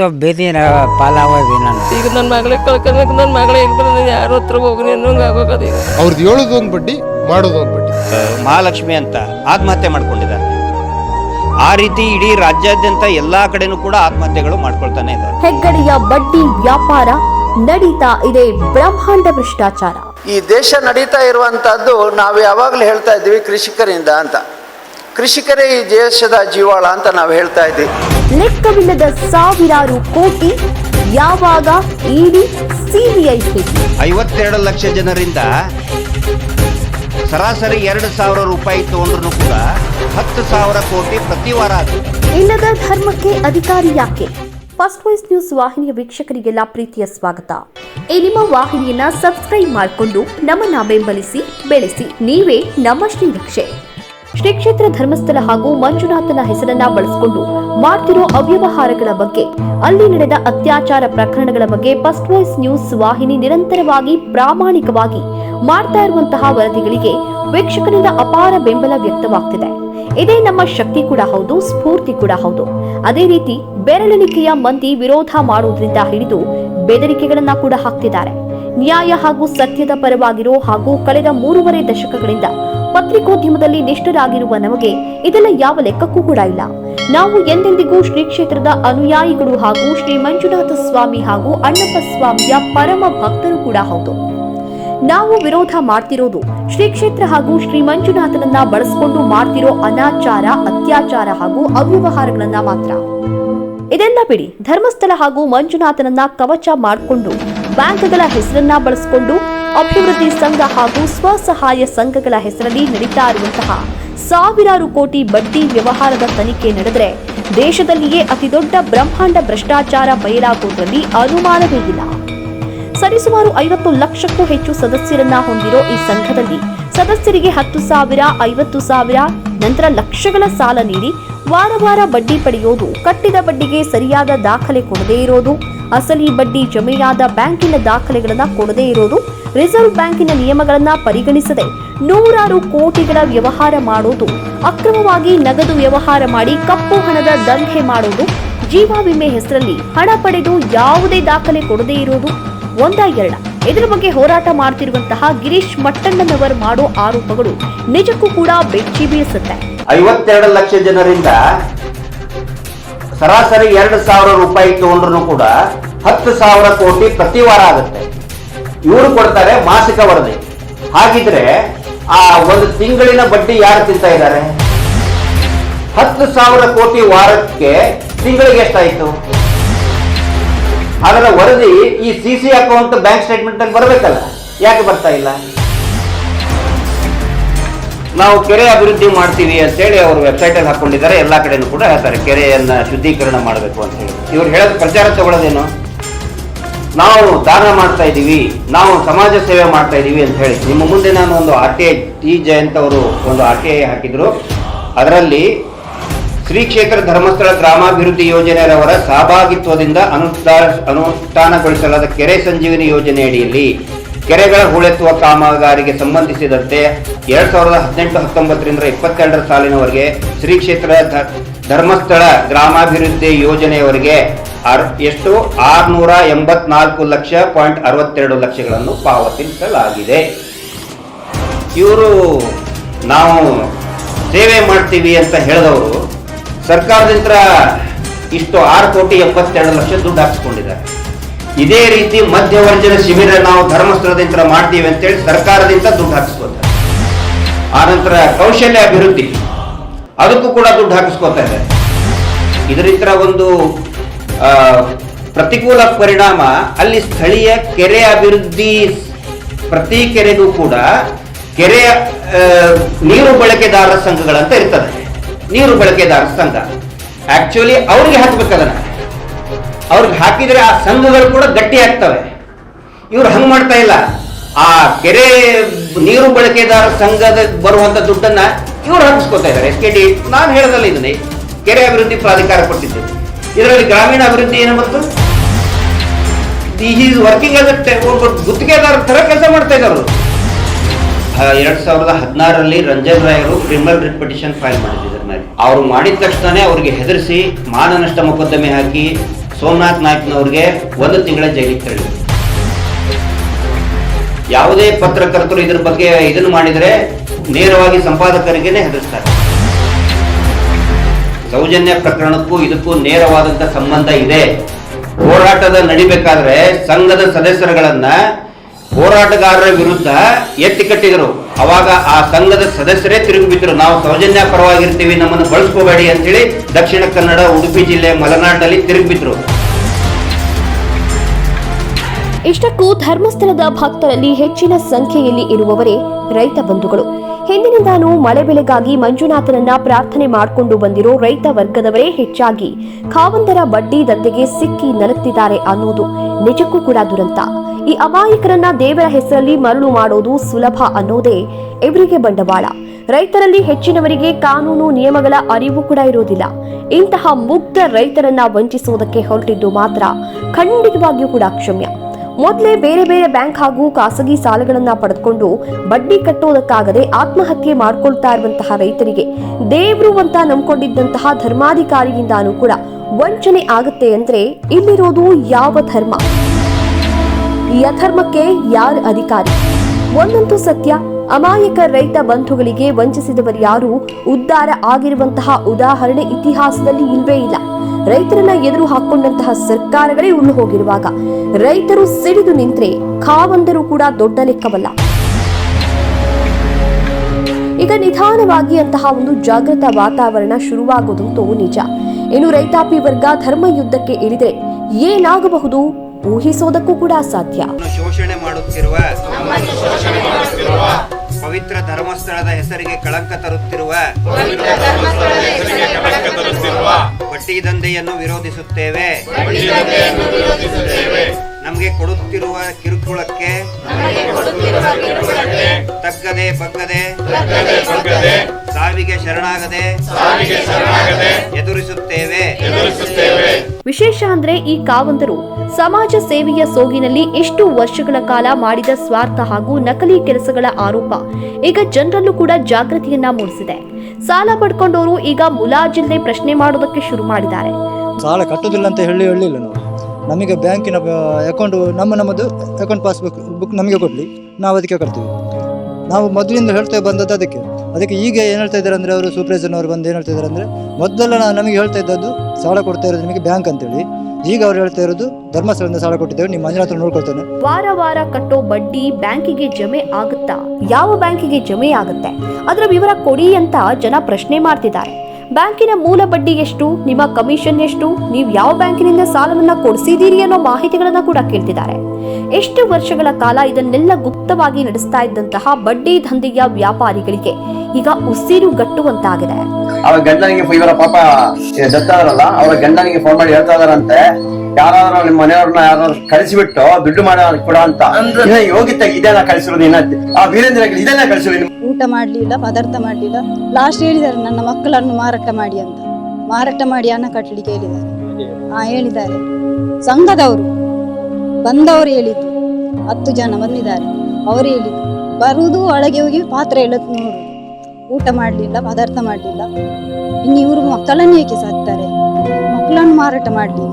ಇವತ್ತು ಬೀದಿ ಪಾಲಾಗೋದು ನಾನು. ಈಗ ನನ್ನ ಮಗಳೇ ಕಳ್ಕೊಂಡ್ಬೇಕು ನನ್ನ ಮಗಳೇ ಇಲ್ಲ ಯಾರ ಹತ್ರ ಹೋಗ್ರಿ ಅನ್ನೋಂಗೆ ಈಗ. ಅವ್ರದ್ದು ಹೇಳೋದು ಒಂದು ಬಡ್ಡಿ ಮಾಡೋದು ಒಂದು ಬಡ್ಡಿ ಮಹಾಲಕ್ಷ್ಮಿ ಅಂತ ಆತ್ಮಹತ್ಯೆ ಮಾಡ್ಕೊಂಡಿದ್ದಾರೆ. ಆ ರೀತಿ ಇಡೀ ರಾಜ್ಯಾದ್ಯಂತ ಎಲ್ಲಾ ಕಡೆನೂ ಕೂಡ ಆತ್ಮಹತ್ಯೆಗಳು ಮಾಡ್ಕೊಳ್ತಾನೆ ಇದ್ದಾರೆ. ಹೆಗ್ಗಡೆಯ ಬಡ್ಡಿ ವ್ಯಾಪಾರ ನಡೀತಾ ಇದೆ ಬ್ರಹ್ಮಾಂಡ ಭ್ರಷ್ಟಾಚಾರ. ಈ ದೇಶ ನಡೀತಾ ಇರುವಂತಹದ್ದು ನಾವು ಯಾವಾಗಲೂ ಹೇಳ್ತಾ ಇದ್ದೀವಿ ಕೃಷಿಕರಿಂದ ಅಂತ. ಕೃಷಿಕರೇ ಈ ದೇಶದ ಜೀವಾಳ ಅಂತ ನಾವು ಹೇಳ್ತಾ ಇದ್ದೀವಿ. ಲೆಕ್ಕವಿಲ್ಲದ ಸಾವಿರಾರು ಕೋಟಿ ಯಾವಾಗ ಇಡಿ ಸಿಬಿಐ ಐವತ್ತೆರಡು ಲಕ್ಷ ಜನರಿಂದ ಸರಾಸರಿ ಎರಡು ಸಾವಿರ ರೂಪಾಯಿ ತಗೊಂಡ್ರು ಕೂಡ ಹತ್ತು ಸಾವಿರ ಕೋಟಿ ಪ್ರತಿ ವಾರ ಇಲ್ಲದ ಧರ್ಮಕ್ಕೆ ಅಧಿಕಾರಿ ಯಾಕೆ? ಫಸ್ಟ್ ವಾಯ್ಸ್ ನ್ಯೂಸ್ ವಾಹಿನಿಯ ವೀಕ್ಷಕರಿಗೆಲ್ಲ ಪ್ರೀತಿಯ ಸ್ವಾಗತ. ಈ ನಿಮ್ಮ ವಾಹಿನಿಯನ್ನ ಸಬ್ಸ್ಕ್ರೈಬ್ ಮಾಡಿಕೊಂಡು ನಮ್ಮನ್ನ ಬೆಂಬಲಿಸಿ ಬೆಳೆಸಿ ನೀವೇ ನಮ್ಮ ಶ್ರೀರಕ್ಷೆ ಶ್ರೀ ಕ್ಷೇತ್ರ ಧರ್ಮಸ್ಥಳ ಹಾಗೂ ಮಂಜುನಾಥನ ಹೆಸರನ್ನ ಬಳಸಿಕೊಂಡು ಮಾಡ್ತಿರೋ ಅವ್ಯವಹಾರಗಳ ಬಗ್ಗೆ, ಅಲ್ಲಿ ನಡೆದ ಅತ್ಯಾಚಾರ ಪ್ರಕರಣಗಳ ಬಗ್ಗೆ ಫಸ್ಟ್ ವಾಯ್ಸ್ ನ್ಯೂಸ್ ವಾಹಿನಿ ನಿರಂತರವಾಗಿ ಪ್ರಾಮಾಣಿಕವಾಗಿ ಮಾಡ್ತಾ ಇರುವಂತಹ ವರದಿಗಳಿಗೆ ವೀಕ್ಷಕರಿಂದ ಅಪಾರ ಬೆಂಬಲ ವ್ಯಕ್ತವಾಗ್ತಿದೆ. ಇದೇ ನಮ್ಮ ಶಕ್ತಿ ಕೂಡ ಹೌದು, ಸ್ಫೂರ್ತಿ ಕೂಡ ಹೌದು. ಅದೇ ರೀತಿ ಬೆರಳೆಣಿಕೆಯ ಮಂದಿ ವಿರೋಧ ಮಾಡುವುದರಿಂದ ಹಿಡಿದು ಬೆದರಿಕೆಗಳನ್ನ ಕೂಡ ಹಾಕ್ತಿದ್ದಾರೆ. ನ್ಯಾಯ ಹಾಗೂ ಸತ್ಯದ ಪರವಾಗಿರೋ ಹಾಗೂ ಕಳೆದ ಮೂರುವರೆ ದಶಕಗಳಿಂದ ಪತ್ರಿಕೋದ್ಯಮದಲ್ಲಿ ನಿಷ್ಠರಾಗಿರುವ ನಮಗೆ ಇದೆಲ್ಲ ಯಾವ ಲೆಕ್ಕಕ್ಕೂ ಕೂಡ ಇಲ್ಲ. ನಾವು ಎಂದೆಂದಿಗೂ ಶ್ರೀ ಕ್ಷೇತ್ರದ ಅನುಯಾಯಿಗಳು ಹಾಗೂ ಶ್ರೀ ಮಂಜುನಾಥ ಸ್ವಾಮಿ ಹಾಗೂ ಅಣ್ಣಪ್ಪ ಸ್ವಾಮಿಯ ಪರಮ ಭಕ್ತರು ಕೂಡ ಹೌದು. ನಾವು ವಿರೋಧ ಮಾಡ್ತಿರೋದು ಶ್ರೀ ಕ್ಷೇತ್ರ ಹಾಗೂ ಶ್ರೀ ಮಂಜುನಾಥನನ್ನ ಬಳಸಿಕೊಂಡು ಮಾಡ್ತಿರೋ ಅನಾಚಾರ, ಅತ್ಯಾಚಾರ ಹಾಗೂ ಅವ್ಯವಹಾರಗಳನ್ನ ಮಾತ್ರ. ಇದೆಲ್ಲ ಬಿಡಿ ಧರ್ಮಸ್ಥಳ ಹಾಗೂ ಮಂಜುನಾಥನನ್ನ ಕವಚ ಮಾಡಿಕೊಂಡು ಬ್ಯಾಂಕ್ಗಳ ಹೆಸರನ್ನ ಬಳಸಿಕೊಂಡು ಅಭಿವೃದ್ಧಿ ಸಂಘ ಹಾಗೂ ಸ್ವಸಹಾಯ ಸಂಘಗಳ ಹೆಸರಲ್ಲಿ ನಡೀತಾ ಇರುವಂತಹ ಸಾವಿರಾರು ಕೋಟಿ ಬಡ್ಡಿ ವ್ಯವಹಾರದ ತನಿಖೆ ನಡೆದರೆ ದೇಶದಲ್ಲಿಯೇ ಅತಿದೊಡ್ಡ ಬ್ರಹ್ಮಾಂಡ ಭ್ರಷ್ಟಾಚಾರ ಬಯಲಾಗುವುದರಲ್ಲಿ ಅನುಮಾನವೇ ಇಲ್ಲ. ಸರಿಸುಮಾರು ಐವತ್ತು ಲಕ್ಷಕ್ಕೂ ಹೆಚ್ಚು ಸದಸ್ಯರನ್ನ ಹೊಂದಿರೋ ಈ ಸಂಘದಲ್ಲಿ ಸದಸ್ಯರಿಗೆ ಹತ್ತು ಸಾವಿರ, ಐವತ್ತು ಸಾವಿರ, ನಂತರ ಲಕ್ಷಗಳ ಸಾಲ ನೀಡಿ ವಾರ ವಾರ ಬಡ್ಡಿ ಪಡೆಯೋದು, ಕಟ್ಟಿದ ಬಡ್ಡಿಗೆ ಸರಿಯಾದ ದಾಖಲೆ ಕೊಡದೇ ಇರೋದು ಅಸಲಿ ಬಡ್ಡಿ ಜಮೆಯಾದ ಬ್ಯಾಂಕಿನ ದಾಖಲೆಗಳನ್ನು ಕೊಡದೇ ಇರೋದು ರಿಸರ್ವ್ ಬ್ಯಾಂಕಿನ ನಿಯಮಗಳನ್ನು ಪರಿಗಣಿಸದೆ ನೂರಾರು ಕೋಟಿಗಳ ವ್ಯವಹಾರ ಮಾಡೋದು, ಅಕ್ರಮವಾಗಿ ನಗದು ವ್ಯವಹಾರ ಮಾಡಿ ಕಪ್ಪು ಹಣದ ದಂಧೆ ಮಾಡೋದು, ಜೀವ ವಿಮೆ ಹೆಸರಲ್ಲಿ ಹಣ ಪಡೆದು ಯಾವುದೇ ದಾಖಲೆ ಕೊಡದೇ ಇರೋದು, ಒಂದ ಎರಡ. ಇದರ ಬಗ್ಗೆ ಹೋರಾಟ ಮಾಡ್ತಿರುವಂತಹ ಗಿರೀಶ್ ಮಟ್ಟಣ್ಣನವರ್ ಮಾಡೋ ಆರೋಪಗಳು ನಿಜಕ್ಕೂ ಕೂಡ ಬೆಚ್ಚಿ ಬೀಳಿಸುತ್ತೆ ಐವತ್ತೆರಡು ಲಕ್ಷ ಜನರಿಂದ ಸರಾಸರಿ ಎರಡು ಸಾವಿರ ರೂಪಾಯಿ ತಗೊಂಡ್ರು ಕೂಡ ಹತ್ತು ಸಾವಿರ ಕೋಟಿ ಪ್ರತಿ ವಾರ ಆಗುತ್ತೆ. ಇವರು ಕೊಡ್ತಾರೆ ಮಾಸಿಕ ವರದಿ. ಹಾಗಿದ್ರೆ ಆ ಒಂದು ತಿಂಗಳಿನ ಬಡ್ಡಿ ಯಾರು ತಿಂತಾ ಇದ್ದಾರೆ? ಹತ್ತು ಸಾವಿರ ಕೋಟಿ ವಾರಕ್ಕೆ ತಿಂಗಳಿಗೆ ಎಷ್ಟಾಯ್ತು? ಅದರ ವರದಿ ಈ C C account bank statement ಅಲ್ಲಿ ಬರಬೇಕಲ್ಲ? ಯಾಕೆ ಬರ್ತಾ ಇಲ್ಲ? ನಾವು ಕೆರೆ ಅಭಿವೃದ್ಧಿ ಮಾಡ್ತೀವಿ ಅಂತೇಳಿ ಅವರು ವೆಬ್ಸೈಟ್ ಅಲ್ಲಿ ಹಾಕೊಂಡಿದ್ದಾರೆ. ಎಲ್ಲ ಕಡೆನೂ ಕೂಡ ಹೇಳ್ತಾರೆ, ಕೆರೆಯನ್ನ ಶುದ್ಧೀಕರಣ ಮಾಡಬೇಕು ಅಂತ ಹೇಳಿ. ಇವ್ರು ಹೇಳೋದು ಪ್ರಚಾರ ತಗೊಳ್ಳೋದೇನು? ನಾವು ದಾನ ಮಾಡ್ತಾ ಇದ್ದೀವಿ, ನಾವು ಸಮಾಜ ಸೇವೆ ಮಾಡ್ತಾ ಇದ್ದೀವಿ ಅಂತ ಹೇಳಿ. ನಿಮ್ಮ ಮುಂದೆ ನಾನು ಒಂದು R T I, T Jayanth ಅವರು ಒಂದು ಆರ್ ಟಿ ಐ ಹಾಕಿದ್ರು. ಅದರಲ್ಲಿ ಶ್ರೀ ಕ್ಷೇತ್ರ ಧರ್ಮಸ್ಥಳ ಗ್ರಾಮಾಭಿವೃದ್ಧಿ ಯೋಜನೆಯವರ ಸಹಭಾಗಿತ್ವದಿಂದ ಅನುಷ್ಠಾನ, ಅನುಷ್ಠಾನಗೊಳಿಸಲಾದ ಕೆರೆ ಸಂಜೀವಿನಿ ಯೋಜನೆ ಅಡಿಯಲ್ಲಿ ಕೆರೆಗಳ ಹೂಳೆತ್ತುವ ಕಾಮಗಾರಿಗೆ ಸಂಬಂಧಿಸಿದಂತೆ ಎರಡ್ ಸಾವಿರದ ಹದಿನೆಂಟು ಹತ್ತೊಂಬತ್ತರಿಂದ ಇಪ್ಪತ್ತೆರಡರ ಸಾಲಿನವರೆಗೆ ಶ್ರೀ ಕ್ಷೇತ್ರ ಧರ್ಮಸ್ಥಳ ಗ್ರಾಮಾಭಿವೃದ್ಧಿ ಯೋಜನೆಯವರಿಗೆ ಎಷ್ಟು? ಆರ್ನೂರ ಎಂಬತ್ನಾಲ್ಕು ಲಕ್ಷ ಪಾಯಿಂಟ್ ಅರವತ್ತೆರಡು ಲಕ್ಷಗಳನ್ನು ಪಾವತಿಸಲಾಗಿದೆ. ಇವರು ನಾವು ಸೇವೆ ಮಾಡ್ತೀವಿ ಅಂತ ಹೇಳಿದವರು ಸರ್ಕಾರದಿಂದ ಇಷ್ಟು ಆರು ಕೋಟಿ ಎಪ್ಪತ್ತೆರಡು ಲಕ್ಷ ದುಡ್ಡು ಹಾಕಿಸ್ಕೊಂಡಿದ್ದಾರೆ. ಇದೇ ರೀತಿ ಮಧ್ಯವರ್ಜನ ಶಿಬಿರ ನಾವು ಧರ್ಮಸ್ಥಳದಿಂದ ಮಾಡ್ತೀವಿ ಅಂತೇಳಿ ಸರ್ಕಾರದಿಂದ ದುಡ್ಡು ಹಾಕಿಸ್ಕೊತಾರೆ. ಆನಂತರ ಕೌಶಲ್ಯ ಅಭಿವೃದ್ಧಿ. ಅದಕ್ಕೂ ಕೂಡ ದುಡ್ಡು ಹಾಕಿಸ್ಕೊತಾ ಇದ್ದಾರೆ. ಇದರಿಂದ ಒಂದು ಪ್ರತಿಕೂಲ ಪರಿಣಾಮ ಅಲ್ಲಿ ಸ್ಥಳೀಯ ಕೆರೆ ಅಭಿವೃದ್ಧಿ ಪ್ರತಿ ಕೆರೆಗೂ ಕೂಡ ಕೆರೆಯ ನೀರು ಬಳಕೆದಾರರ ಸಂಘಗಳಂತ ಇರ್ತದೆ. ನೀರು ಬಳಕೆದಾರರ ಸಂಘ. ಆಕ್ಚುಲಿ ಅವ್ರಿಗೆ ಅದನ್ನ ಅವ್ರಿಗೆ ಹಾಕಿದ್ರೆ ಆ ಸಂಘಗಳು ಕೂಡ ಗಟ್ಟಿ ಆಗ್ತವೆ. ಇವ್ರು ಹಂಗ್ ಮಾಡ್ತಾ ಇಲ್ಲ. ಆ ಕೆರೆ ನೀರು ಬಳಕೆದಾರ ಸಂಘದ ಬರುವಂತ ದುಡ್ಡನ್ನ ಇವ್ರು ಹಾಕಿಸ್ಕೊತಾ ಇದ್ದಾರೆ. ಎಸ್ ಕೆ ಡಿ ನಾನು ಹೇಳದಲ್ಲ ಇದನ್ನೇ. ಕೆರೆ ಅಭಿವೃದ್ಧಿ ಪ್ರಾಧಿಕಾರ ಕೊಟ್ಟಿದ್ದು. ಇದರಲ್ಲಿ ಗ್ರಾಮೀಣ ಅಭಿವೃದ್ಧಿ ಏನು ಬಂತು? ಈಸ್ ವರ್ಕಿಂಗ್ ಆಸ್ ಒಬ್ಬ ಗುತ್ತಿಗೆದಾರ ತರ ಕೆಲಸ ಮಾಡ್ತಾ ಇದ್ದಾರೆ ಎರಡ್ ಸಾವಿರದ ಹದಿನಾರರಲ್ಲಿ ರಂಜನ್ ರಾಯರು ಕ್ರಿಮಿನಲ್ ರಿಟ್ ಫೈಲ್ ಮಾಡಿದ್ದಾರೆ ಅವರು ಅವ್ರು ಮಾಡಿದ ತಕ್ಷಣನೇ ಅವರಿಗೆ ಹೆದರಿಸಿ ಮಾನನಷ್ಟ ಮೊಕದ್ದಮೆ ಹಾಕಿ ಸೋಮನಾಥ್ ನಾಯ್ಕನವ್ರಿಗೆ ಒಂದು ತಿಂಗಳ ಜೈಲಿಗೆ ತಳ್ಳಿ ಯಾವುದೇ ಪತ್ರಕರ್ತರು ಇದ್ರ ಬಗ್ಗೆ ಇದನ್ನು ಮಾಡಿದರೆ ನೇರವಾಗಿ ಸಂಪಾದಕರಿಗೇನೆ ಹೆದರ್ಸ್ತಾರೆ. ಸೌಜನ್ಯ ಪ್ರಕರಣಕ್ಕೂ ಇದಕ್ಕೂ ನೇರವಾದಂತ ಸಂಬಂಧ ಇದೆ. ಹೋರಾಟದ ನಡಿಬೇಕಾದ್ರೆ ಸಂಘದ ಸದಸ್ಯರುಗಳನ್ನ ಹೋರಾಟಗಾರರ ವಿರುದ್ಧ ಎತ್ತಿ ಕಟ್ಟಿದರು. ಅವಾಗ ಆ ಸಂಘದ ಸದಸ್ಯರೇ ತಿರುಗಿ ನಾವು ಸೌಜನ್ಯ ಪರವಾಗಿರ್ತೀವಿ, ನಮ್ಮನ್ನು ಬಳಸ್ಕೋಬೇಡಿ ಅಂತೇಳಿ ದಕ್ಷಿಣ ಕನ್ನಡ, ಉಡುಪಿ ಜಿಲ್ಲೆ ಮಲೆನಾಡಿನಲ್ಲಿ ತಿರುಗಿ ಇಷ್ಟಕ್ಕೂ ಧರ್ಮಸ್ಥಳದ ಭಕ್ತರಲ್ಲಿ ಹೆಚ್ಚಿನ ಸಂಖ್ಯೆಯಲ್ಲಿ ಇರುವವರೇ ರೈತ ಬಂಧುಗಳು. ಹಿಂದಿನಿಂದಾನೂ ಮಳೆ ಬೆಳೆಗಾಗಿ ಮಂಜುನಾಥನನ್ನ ಪ್ರಾರ್ಥನೆ ಮಾಡಿಕೊಂಡು ಬಂದಿರೋ ರೈತ ವರ್ಗದವರೇ ಹೆಚ್ಚಾಗಿ. ಖಾವಂದರ ಬಡ್ಡಿ ದತ್ತೆಗೆ ಸಿಕ್ಕಿ ನಲುತ್ತಿದ್ದಾರೆ ಅನ್ನೋದು ನಿಜಕ್ಕೂ ಕೂಡ ದುರಂತ. ಈ ಅಮಾಯಕರನ್ನ ದೇವರ ಹೆಸರಲ್ಲಿ ಮರಳು ಮಾಡೋದು ಸುಲಭ ಅನ್ನೋದೇ ಇವರಿಗೆ ಬಂಡವಾಳ. ರೈತರಲ್ಲಿ ಹೆಚ್ಚಿನವರಿಗೆ ಕಾನೂನು ನಿಯಮಗಳ ಅರಿವು ಕೂಡ ಇರೋದಿಲ್ಲ. ಇಂತಹ ಮುಗ್ಧ ರೈತರನ್ನ ವಂಚಿಸುವುದಕ್ಕೆ ಹೊರಟಿದ್ದು ಮಾತ್ರ ಖಂಡಿತವಾಗಿಯೂ ಕೂಡ ಅಕ್ಷಮ್ಯ. ಮೊದಲೇ ಬೇರೆ ಬೇರೆ ಬ್ಯಾಂಕ್ ಹಾಗೂ ಖಾಸಗಿ ಸಾಲಗಳನ್ನ ಪಡೆದುಕೊಂಡು ಬಡ್ಡಿ ಕಟ್ಟೋದಕ್ಕಾಗದೆ ಆತ್ಮಹತ್ಯೆ ಮಾಡಿಕೊಳ್ತಾ ಇರುವಂತಹ ರೈತರಿಗೆ ದೇವರು ಅಂತ ನಂಬಿಕೊಂಡಿದ್ದಂತಹ ಧರ್ಮಾಧಿಕಾರಿಯಿಂದಾನೂ ಕೂಡ ವಂಚನೆ ಆಗುತ್ತೆ ಅಂದ್ರೆ ಇಲ್ಲಿರೋದು ಯಾವ ಧರ್ಮ? ಈ ಅಧರ್ಮಕ್ಕೆ ಯಾರ ಅಧಿಕಾರಿ? ಒಂದಂತೂ ಸತ್ಯ, ಅಮಾಯಕ ರೈತ ಬಂಧುಗಳಿಗೆ ವಂಚಿಸಿದವರ್ಯಾರೂ ಉದ್ಧಾರ ಆಗಿರುವಂತಹ ಉದಾಹರಣೆ ಇತಿಹಾಸದಲ್ಲಿ ಇಲ್ವೇ ಇಲ್ಲ. ರೈತರನ್ನ ಎದುರು ಹಾಕೊಂಡಂತಹ ಸರ್ಕಾರಗಳೇ ಉಳ್ಳು ಹೋಗಿರುವಾಗ ರೈತರು ಸಿಡಿದು ನಿಂತ್ರೆ ಖಾವಂದರು ಕೂಡ ದೊಡ್ಡ ಲೆಕ್ಕವಲ್ಲ. ಈಗ ನಿಧಾನವಾಗಿ ಅಂತಹ ಒಂದು ಜಾಗೃತ ವಾತಾವರಣ ಶುರುವಾಗೋದಂತೂ ನಿಜ. ಇನ್ನು ರೈತಾಪಿ ವರ್ಗ ಧರ್ಮ ಯುದ್ಧಕ್ಕೆ ಇಳಿದ್ರೆ ಏನಾಗಬಹುದು? ಊಹಿಸೋದಕ್ಕೂ ಕೂಡ ಅಸಾಧ್ಯ. ಶೋಷಣೆ ಮಾಡುತ್ತಿರುವ ಪವಿತ್ರ ಧರ್ಮಸ್ಥಳದ ಹೆಸರಿಗೆ ಕಳಂಕ ತರುತ್ತಿರುವ ಬಡ್ಡಿ ದಂಧೆಯನ್ನು ವಿರೋಧಿಸುತ್ತೇವೆ. ನಮಗೆ ಕೊಡುತ್ತಿರುವ ಕಿರುಕುಳಕ್ಕೆ ತಗ್ಗದೆ ಬಗ್ಗದೆ ಸಾವಿಗೆ ಶರಣಾಗದೆ ಎದುರಿಸುತ್ತೇವೆ. ವಿಶೇಷ ಅಂದ್ರೆ ಈ ಕಾವಂತರು ಸಮಾಜ ಸೇವೆಯ ಸೋಗಿನಲ್ಲಿ ಎಷ್ಟು ವರ್ಷಗಳ ಕಾಲ ಮಾಡಿದ ಸ್ವಾರ್ಥ ಹಾಗೂ ನಕಲಿ ಕೆಲಸಗಳ ಆರೋಪ. ಈಗ ಜನರಲ್ಲೂ ಕೂಡ ಜಾಗೃತಿಯನ್ನ ಮೂಡಿಸಿದೆ. ಸಾಲ ಪಡ್ಕೊಂಡವರು ಈಗ ಮುಲಾಜಿಲ್ಲದೆ ಪ್ರಶ್ನೆ ಮಾಡೋದಕ್ಕೆ ಶುರು ಮಾಡಿದ್ದಾರೆ. ಸಾಲ ಕಟ್ಟೋದಿಲ್ಲ ಅಂತ ಹೇಳಿ ಹೇಳಿಲ್ಲ ನಾವು. ನಮಗೆ ಬ್ಯಾಂಕಿನ ಅಕೌಂಟ್ ನಮ್ಮ ನಮ್ಮದು ಅಕೌಂಟ್ ಪಾಸ್ಬುಕ್ ಬುಕ್ ನಮಗೆ ಕೊಡಲಿ. ನಾವು ಅದಕ್ಕೆ ಕಟ್ತೀವಿ. ನಾವು ಮೊದಲಿಂದ ಹೇಳ್ತಾ ಬಂದದ್ದು ಅದಕ್ಕೆ. ಅದಕ್ಕೆ ಈಗ ಏನು ಹೇಳ್ತಾ ಇದ್ದಾರೆ ಅಂದರೆ ಅವರು ಸೂಪರ್ವೈಸರ್ನವರು ಬಂದು ಏನು ಹೇಳ್ತಾ ಇದ್ದಾರೆ ಅಂದರೆ ಮೊದಲೆಲ್ಲ ನಮಗೆ ಹೇಳ್ತಾ ಇದ್ದದ್ದು ಸಾಲ ಕೊಡ್ತಾ ಇರೋದು ನಿಮಗೆ ಬ್ಯಾಂಕ್ ಅಂತೇಳಿ. ಈಗ ಅವ್ರು ಹೇಳ್ತಾ ಇರೋದು ಧರ್ಮಸ್ಥಳದಿಂದ ಸಾಲ ಕೊಟ್ಟಿದ್ದೇವೆ, ನಿಮ್ಮ ಮಂಜುನಾಥ ನೋಡ್ಕೊಳ್ತಾನೆ. ವಾರ ವಾರ ಕಟ್ಟೋ ಬಡ್ಡಿ ಬ್ಯಾಂಕಿಗೆ ಜಮೆ ಆಗುತ್ತಾ? ಯಾವ ಬ್ಯಾಂಕಿಗೆ ಜಮೆ ಆಗುತ್ತೆ? ಅದರ ವಿವರ ಕೊಡಿ ಅಂತ ಜನ ಪ್ರಶ್ನೆ ಮಾಡ್ತಿದ್ದಾರೆ. ಬ್ಯಾಂಕಿನ ಮೂಲ ಬಡ್ಡಿ ಎಷ್ಟು, ನಿಮ್ಮ ಕಮಿಷನ್ ಎಷ್ಟು, ನೀವು ಯಾವ ಬ್ಯಾಂಕಿನಿಂದ ಸಾಲವನ್ನ ಕೊಡಿಸಿದ್ದೀರಿ ಅನ್ನೋ ಮಾಹಿತಿಗಳನ್ನ ಕೂಡ ಕೇಳ್ತಿದ್ದಾರೆ. ಎಷ್ಟು ವರ್ಷಗಳ ಕಾಲ ಇದನ್ನೆಲ್ಲ ಗುಪ್ತವಾಗಿ ನಡೆಸ್ತಾ ಇದ್ದಂತಹ ಬಡ್ಡಿ ದಂಧೆಯ ವ್ಯಾಪಾರಿಗಳಿಗೆ ಈಗ ಉಸಿರು ಗಟ್ಟುವಂತಾಗಿದೆ. ಅವ್ರ ಗಂಡನಿಗೆ ಇವರ ಪಾಪ ದತ್ತಾರಲ್ಲ, ಅವರ ಗಂಡನಿಗೆ ಫೋನ್ ಮಾಡಿ ಹೇಳ್ತಾ ಇದಾರಂತೆ ಯಾರಾದ್ರೂ ನಿಮ್ಮ ಮನೆಯವ್ರನ್ನ ಯಾರಾದ್ರೂ ಕಳಿಸಿಬಿಟ್ಟು ದುಡ್ಡು ಮಾಡ ಕೊಡ ಅಂತ. ಇನ್ನ ಯೋಗಿತ ಇದೆಲ್ಲ ಕಳಿಸಿರೋದು ಇನ್ನ ಆ ವೀರೇಂದ್ರ ಇದೆಲ್ಲ ಕಳಿಸಿರೋದು ಊಟ ಮಾಡ್ಲಿಲ್ಲ ಪದಾರ್ಥ ಮಾಡ್ಲಿಲ್ಲ. ಲಾಸ್ಟ್ ಹೇಳಿದ್ದಾರೆ ನನ್ನ ಮಕ್ಕಳನ್ನು ಮಾರಾಟ ಮಾಡಿ ಅಂತ. ಮಾರಾಟ ಮಾಡಿ ಹಣ ಕಟ್ಟಲಿಕ್ಕೆ ಹೇಳಿದ್ದಾರೆ. ಹಾ ಹೇಳಿದ್ದಾರೆ. ಸಂಘದವರು ಬಂದವರು ಹೇಳಿದ್ದು ಹತ್ತು ಜನ ಬಂದಿದ್ದಾರೆ. ಅವರು ಹೇಳಿದ್ದು ಬರುವುದು ಒಳಗೆ ಹೋಗಿ ಪಾತ್ರೆ ಎಲ್ಲ ನೋಡು. ಊಟ ಮಾಡಲಿಲ್ಲ ಪದಾರ್ಥ ಮಾಡಲಿಲ್ಲ. ಇನ್ನು ಇವರು ಮಕ್ಕಳನ್ನು ಏಕೆ ಸಾಕ್ತಾರೆ? ಮಕ್ಕಳನ್ನು ಮಾರಾಟ ಮಾಡಲಿ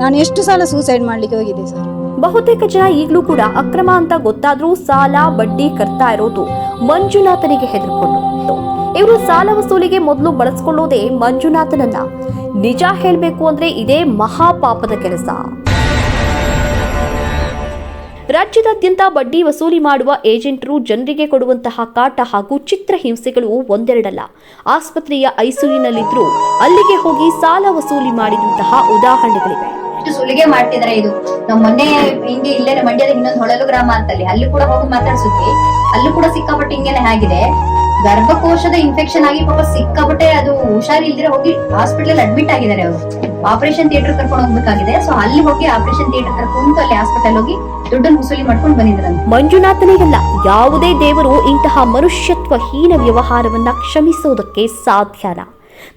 ನಾನು ಎಷ್ಟು ಸಲ ಸೂಸೈಡ್ ಮಾಡ್ಲಿಕ್ಕೆ ಹೋಗಿದೆ ಸರ್? ಬಹುತೇಕ ಜನ ಈಗಲೂ ಕೂಡ ಅಕ್ರಮ ಅಂತ ಗೊತ್ತಾದ್ರೂ ಸಾಲ, ಬಡ್ಡಿ ಕಟ್ತಾ ಇರೋದು ಮಂಜುನಾಥನಿಗೆ ಹೆದರ್ಕೊಂಡು. ಇವರು ಸಾಲ ವಸೂಲಿಗೆ ಮೊದಲು ಬಳಸ್ಕೊಳ್ಳೋದೇ ಮಂಜುನಾಥನನ್ನ. ನಿಜ ಹೇಳಬೇಕು ಅಂದ್ರೆ ಇದೇ ಮಹಾಪಾಪದ ಕೆಲಸ. ರಾಜ್ಯದಾದ್ಯಂತ ಬಡ್ಡಿ ವಸೂಲಿ ಮಾಡುವ ಏಜೆಂಟರು ಜನರಿಗೆ ಕೊಡುವಂತಹ ಕಾಟ ಹಾಗೂ ಚಿತ್ರಹಿಂಸೆಗಳು ಒಂದೆರಡಲ್ಲ. ಆಸ್ಪತ್ರೆಯ ಐಸಿಯುನಲ್ಲಿದ್ದರೂ ಅಲ್ಲಿಗೆ ಹೋಗಿ ಸಾಲ ವಸೂಲಿ ಮಾಡಿದಂತಹ ಉದಾಹರಣೆಗಳಿವೆ. ಎಷ್ಟು ಸುಲಿಗೆ ಮಾಡ್ತಿದಾರೆ ಇದು. ನಾವ್ ಮೊನ್ನೆ ಹಿಂಗೆ ಇಲ್ಲೇ ಮಂಡ್ಯದ ಇನ್ನೊಂದು ಹೊಳಲು ಗ್ರಾಮ ಅಂತಲ್ಲಿ, ಅಲ್ಲಿ ಕೂಡ ಹೋಗಿ ಮಾತಾಡ್ಸಿದ್ವಿ. ಅಲ್ಲೂ ಕೂಡ ಸಿಕ್ಕಾಪಟ್ಟೆ ಹಿಂಗೇನೆ ಆಗಿದೆ. ಗರ್ಭಕೋಶದ ಇನ್ಫೆಕ್ಷನ್ ಆಗಿ ಪಾಪ ಸಿಕ್ಕಾಪಟ್ಟೆ ಅದು ಹುಷಾರಿಲ್ದಿರ ಹೋಗಿ ಹಾಸ್ಪಿಟಲ್ ಅಡ್ಮಿಟ್ ಆಗಿದ್ದಾರೆ ಅವರು. ಆಪರೇಷನ್ ಥಿಯೇಟರ್ ಕರ್ಕೊಂಡು ಹೋಗ್ಬೇಕಾಗಿದೆ. ಸೊ ಅಲ್ಲಿ ಹೋಗಿ ಆಪರೇಷನ್ ಥಿಯೇಟರ್ ಕರ್ಕೊಂಡು ಅಲ್ಲಿ ಹಾಸ್ಪಿಟಲ್ ಹೋಗಿ ದುಡ್ಡನ್ನು ವಸೂಲಿ ಮಾಡ್ಕೊಂಡು ಬಂದಿದ್ರಂತೆ ಮಂಜುನಾಥನಿಗಲ್ಲ ಯಾವುದೇ ದೇವರು ಇಂತಹ ಮನುಷ್ಯತ್ವಹೀನ ವ್ಯವಹಾರವನ್ನ ಕ್ಷಮಿಸೋದಕ್ಕೆ ಸಾಧ್ಯನ?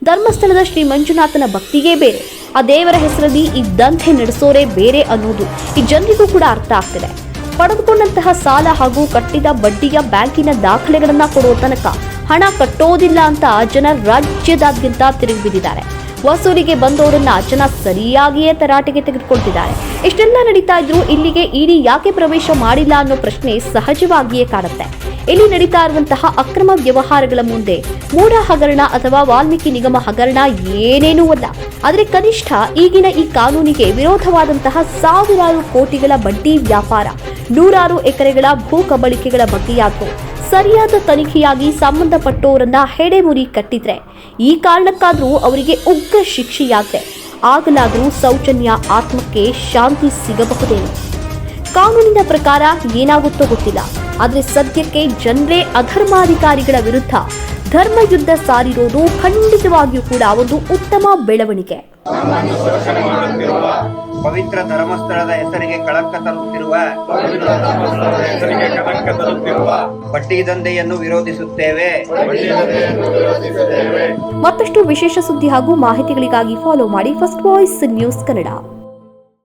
ಧರ್ಮಸ್ಥಳದ ಶ್ರೀ ಮಂಜುನಾಥನ ಭಕ್ತಿಯೇ ಬೇರೆ. ಆ ದೇವರ ಹೆಸರಲ್ಲಿ ಈ ದಂಧೆ ನಡೆಸೋರೇ ಬೇರೆ ಅನ್ನೋದು ಈ ಜನರಿಗೂ ಕೂಡ ಅರ್ಥ ಆಗ್ತಿದೆ. ಪಡೆದುಕೊಂಡಂತಹ ಸಾಲ ಹಾಗೂ ಕಟ್ಟಿದ ಬಡ್ಡಿಯ ಬ್ಯಾಂಕಿನ ದಾಖಲೆಗಳನ್ನ ಕೊಡುವ ತನಕ ಹಣ ಕಟ್ಟೋದಿಲ್ಲ ಅಂತ ಜನ ರಾಜ್ಯದಾದ್ಯಂತ ತಿರುಗಿ ಬಿದ್ದಿದ್ದಾರೆ. ವಸೂಲಿಗೆ ಬಂದವರನ್ನ ಜನ ಸರಿಯಾಗಿಯೇ ತರಾಟೆಗೆ ತೆಗೆದುಕೊಳ್ತಿದ್ದಾರೆ. ಇಷ್ಟೆಲ್ಲ ನಡೀತಾ ಇದ್ರು ಇಲ್ಲಿಗೆ ಇಡಿ ಯಾಕೆ ಪ್ರವೇಶ ಮಾಡಿಲ್ಲ ಅನ್ನೋ ಪ್ರಶ್ನೆ ಸಹಜವಾಗಿಯೇ ಕಾಡುತ್ತೆ ಇಲ್ಲಿ ನಡೀತಾ ಇರುವಂತಹ ಅಕ್ರಮ ವ್ಯವಹಾರಗಳ ಮುಂದೆ ಮೂಡ ಹಗರಣ ಅಥವಾ ವಾಲ್ಮೀಕಿ ನಿಗಮ ಹಗರಣ ಏನೇನೂ ಅಲ್ಲ. ಆದರೆ ಕನಿಷ್ಠ ಈಗಿನ ಈ ಕಾನೂನಿಗೆ ವಿರೋಧವಾದಂತಹ ಸಾವಿರಾರು ಕೋಟಿಗಳ ಬಡ್ಡಿ ವ್ಯಾಪಾರ, ನೂರಾರು ಎಕರೆಗಳ ಭೂ ಕಬಳಿಕೆಗಳ ಬಗ್ಗೆಯಾಗೋ ಸರಿಯಾದ ತನಿಖೆಯಾಗಿ ಸಂಬಂಧಪಟ್ಟವರನ್ನ ಹೆಡೆಮುರಿ ಕಟ್ಟಿದ್ರೆ ಈ ಕಾರಣಕ್ಕಾದರೂ ಅವರಿಗೆ ಉಗ್ರ ಶಿಕ್ಷೆಯಾಗಿದೆ ಆಗಲಾದರೂ ಸೌಜನ್ಯ ಆತ್ಮಕ್ಕೆ ಶಾಂತಿ ಸಿಗಬಹುದೇನು? ಕಾನೂನಿನ ಪ್ರಕಾರ ಏನಾಗುತ್ತೋ ಗೊತ್ತಿಲ್ಲ. ಆದರೆ ಸದ್ಯಕ್ಕೆ ಜನರೇ ಅಧರ್ಮಾಧಿಕಾರಿಗಳ ವಿರುದ್ಧ ಧರ್ಮ ಯುದ್ಧ ಸಾರಿರೋದು ಖಂಡಿತವಾಗಿಯೂ ಕೂಡ ಒಂದು ಉತ್ತಮ ಬೆಳವಣಿಗೆ. ಪವಿತ್ರ ಧರ್ಮಸ್ಥಳದ ಹೆಸರಿಗೆ ಕಳಂಕ ತರುತ್ತಿರುವ ಬಟ್ಟಿ ದಂಧೆಯನ್ನು ವಿರೋಧಿಸುತ್ತೇವೆ. ಮತ್ತಷ್ಟು ವಿಶೇಷ ಸುದ್ದಿ ಹಾಗೂ ಮಾಹಿತಿಗಳಿಗಾಗಿ ಫಾಲೋ ಮಾಡಿ ಫಸ್ಟ್ ವಾಯ್ಸ್ ನ್ಯೂಸ್ ಕನ್ನಡ